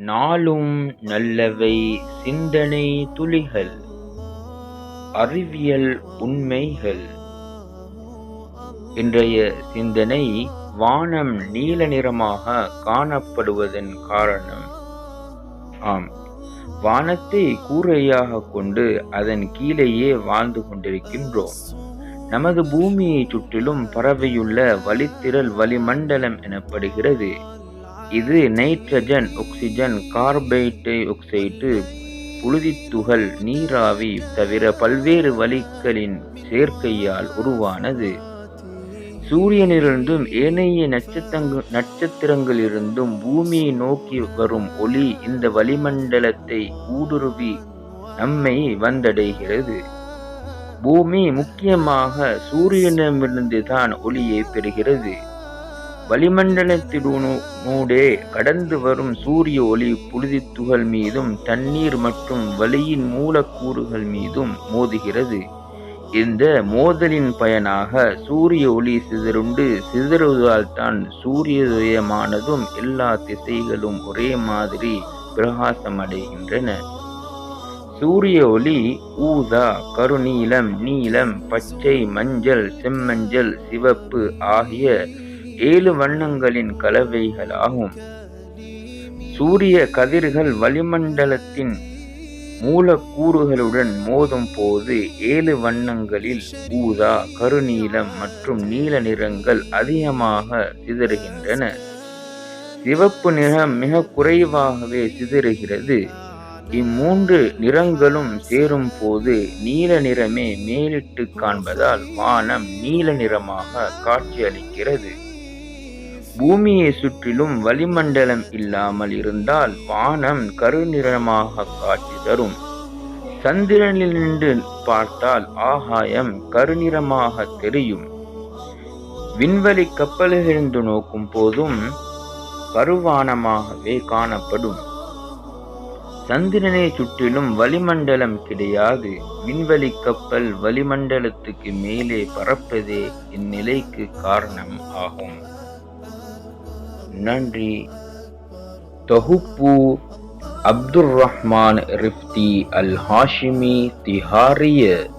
நாளும் நல்லவை சிந்தனை துளிகள் அறிவியல் உண்மைகள். இன்றைய சிந்தனை வானம் நீல நிறமாக காணப்படுவதன் காரணம். ஆம் வானத்தை கூரையாக கொண்டு அதன் கீழேயே வாழ்ந்து கொண்டிருக்கின்றோம். நமது பூமியை சுற்றிலும் பரவியுள்ள வளித்திரள் வளிமண்டலம் எனப்படுகிறது. இது நைட்ரஜன் ஆக்சிஜன் கார்பன் டை புழுதித்துகள் நீராவி தவிர பல்வேறு வழிகளின் சேர்க்கையால் உருவானது. சூரியனிலிருந்தும் ஏனைய நட்சத்திரங்கள் நட்சத்திரங்களிலிருந்தும் பூமியை நோக்கி வரும் ஒளி இந்த வளிமண்டலத்தை ஊடுருவி நம்மை வந்தடைகிறது. பூமி முக்கியமாக சூரியனிடமிருந்து தான் ஒளியை பெறுகிறது. வளிமண்டலத்தினூடே கடந்து வரும் சூரிய ஒளி புழுதித்துகள் மீதும் தண்ணீர் மற்றும் வலியின் மூலக்கூறுகள் மீதும் மோதுகிறது. இந்த மோதலின் பயனாக சூரிய ஒளி சிதறுண்டு சிதறுவதால் தான் சூரியதயமானதும் எல்லா திசைகளும் ஒரே மாதிரி பிரகாசமடைகின்றன. சூரிய ஒளி ஊதா கருநீலம் நீலம் பச்சை மஞ்சள் செம்மஞ்சள் சிவப்பு ஆகிய ஏழு வண்ணங்களின் கலவைகளாகும். சூரிய கதிர்கள் வளிமண்டலத்தின் மூலக்கூறுகளுடன் மோதும் போது ஏழு வண்ணங்களில் ஊதா கருநீலம் மற்றும் நீல நிறங்கள் அதிகமாக சிதறுகின்றன. சிவப்பு நிறம் மிக குறைவாகவே சிதறுகிறது. இம்மூன்று நிறங்களும் சேரும் போது நீல நிறமே மேலிட்டு காண்பதால் வானம் நீல நிறமாக காட்சியளிக்கிறது. பூமியை சுற்றிலும் வளிமண்டலம் இல்லாமல் இருந்தால் வானம் கருநிறமாக காட்சி தரும். சந்திரனில் நின்று பார்த்தால் ஆகாயம் கருநிறமாக தெரியும். விண்வெளி கப்பலிலிருந்து நோக்கும் போதும் கருவானமாகவே காணப்படும். சந்திரனை சுற்றிலும் வளிமண்டலம் கிடையாது. விண்வெளி கப்பல் வளிமண்டலத்துக்கு மேலே பறப்பதே இந்நிலைக்கு காரணம் ஆகும். நன்றி. தொகுப்பு அப்துர் ரஹ்மான் ரிப்தி அல் ஹாஷிமி திஹாரிய.